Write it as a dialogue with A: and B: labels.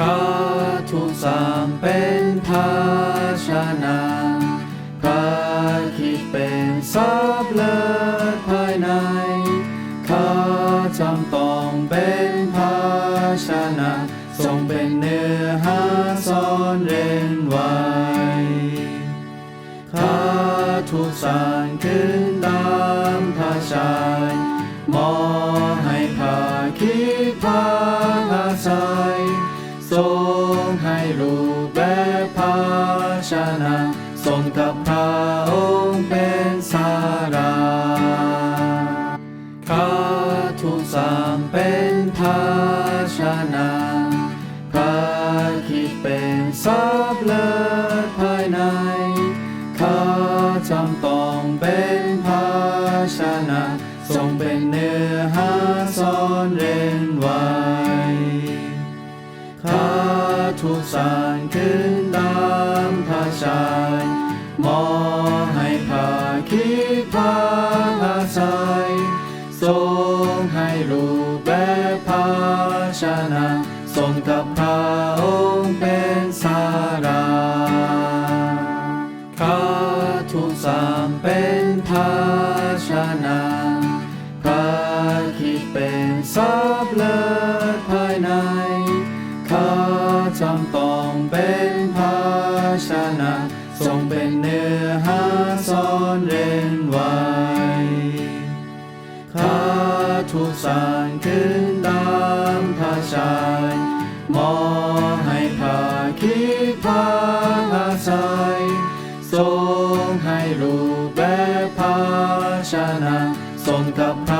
A: ข้าทุกสามเป็นภาชนะข้าคิดเป็นซับเลิศภายในข้าจำต้องเป็นภาชนะทรงเป็นเนื้อหาซ่อนเร้นไว้ข้าถูกสร้างขึ้นตามพระชายมอให้พาคิดพาพาใจ ทรงให้รูปแบบภาชนะทรงกับพระองค์เป็นสาราข้าถูกสร้างเป็นภาชนะพระคิดเป็นซับเลิศภายในข้าจำต้องเป็นภาชนะทรงเป็นเนื้อหาซ่อนเร้น ไว้ข้าถูกสางขึ้นตามพระชายมอให้พาคิดพาพาใจทรงให้รูปแบบภาชนะทรงกับพระองค์เป็นสาราข้าถูกสางเป็นภา ซ่อนเร้นไว้ข้าถูกสารขึ้นตามพระชายมอให้พาคิดพาอาศัยทรงให้รูปแบบภาชนะทรงกับพระ